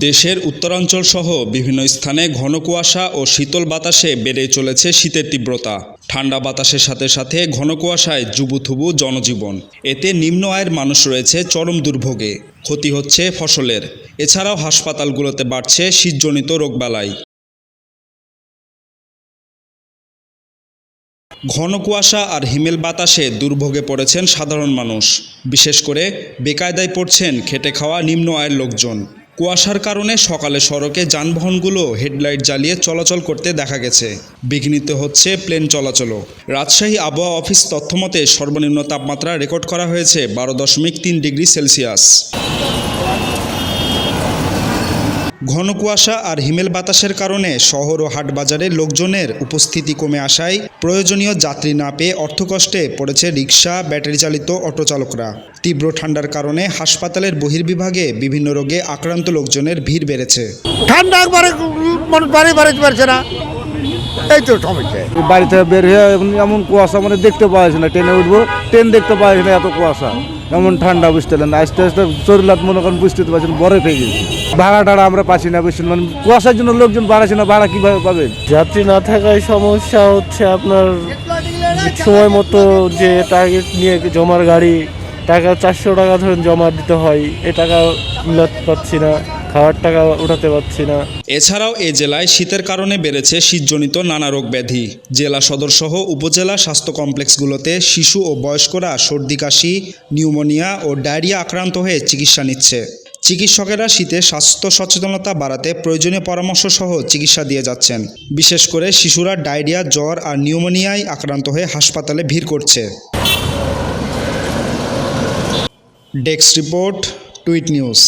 দেশের উত্তরাঞ্চল সহ বিভিন্ন স্থানে ঘন কুয়াশা ও শীতল বাতাসে বেড়ে চলেছে শীতের তীব্রতা। ঠান্ডা বাতাসের সাথে সাথে ঘন কুয়াশায় জুবুথুবু জনজীবন। এতে নিম্ন আয়ের মানুষ রয়েছে চরম দুর্ভোগে। ক্ষতি হচ্ছে ফসলের। এছাড়াও হাসপাতালগুলোতে বাড়ছে শীতজনিত রোগবালাই। ঘন কুয়াশা আর হিমেল বাতাসে দুর্ভোগে পড়েছেন সাধারণ মানুষ। বিশেষ করে বেকায়দায় পড়ছেন খেটে খাওয়া নিম্ন আয়ের লোকজন। কুয়াশার কারণে সকালে সড়কে যানবাহনগুলো হেডলাইট জ্বালিয়ে চলাচল করতে দেখা গেছে। বিঘ্নিত হচ্ছে প্লেন চলাচলও। রাজশাহী আবহাওয়া অফিস তথ্যমতে সর্বনিম্ন তাপমাত্রা রেকর্ড করা হয়েছে বারো দশমিক তিন ডিগ্রি সেলসিয়াস। ঘন কুয়াশা আর হিমেল বাতাসের কারণে শহর ও হাট বাজারে লোকজনের উপস্থিতি কমে আসায় প্রয়োজনীয় যাত্রী না পেয়ে অর্থকষ্টে পড়েছে রিক্সা ব্যাটারি চালিত অটো চালকরা তীব্র ঠান্ডার কারণে হাসপাতালের বহির্বিভাগে বিভিন্ন রোগে আক্রান্ত লোকজনের ভিড় বেড়েছে। ঠান্ডা একবারে মানুষ বাড়ি বাড়াইতে পারছে না। এই তো সমস্যা। বাড়ি বের হয়ে এমন কুয়াশা মানে দেখতে পাওয়া না। ট্রেনে উঠবো ট্রেন দেখতে পাওয়া না এত কুয়াশা। এমন ঠান্ডা বুঝতে পারলেন আস্তে আস্তে চরিলাত মনে করেন বুঝতে পারছেন, বরফ হয়ে গেছে। ভাড়া টাড়া আমরা পাচ্ছি না বুঝছেন মানে কুয়াশার জন্য লোকজন বাড়াচ্ছে না, ভাড়া কীভাবে পাবে যাত্রী না থাকায় সমস্যা হচ্ছে আপনার সময় মতো যে টার্গেট নিয়ে জমার গাড়ি, টাকা চারশো টাকা ধরেন জমা দিতে হয়, এ টাকা মিলাতে পারছি না। খাওয়ার টাকা উঠাতে পারছি না। এছাড়াও এ জেলায় শীতের কারণে বেড়েছে শীতজনিত নানা রোগ ব্যাধি। জেলা সদরসহ উপজেলা স্বাস্থ্য কমপ্লেক্সগুলোতে শিশু ও বয়স্করা সর্দি, কাশি, নিউমোনিয়া ও ডায়রিয়া আক্রান্ত হয়ে চিকিৎসা নিচ্ছে। চিকিৎসকেরা শীতে স্বাস্থ্য সচেতনতা বাড়াতে প্রয়োজনীয় পরামর্শ সহ চিকিৎসা দিয়ে যাচ্ছেন। বিশেষ করে শিশুরা ডায়রিয়া, জ্বর আর নিউমোনিয়ায় আক্রান্ত হয়ে হাসপাতালে ভিড় করছে। Desk report, tweet news.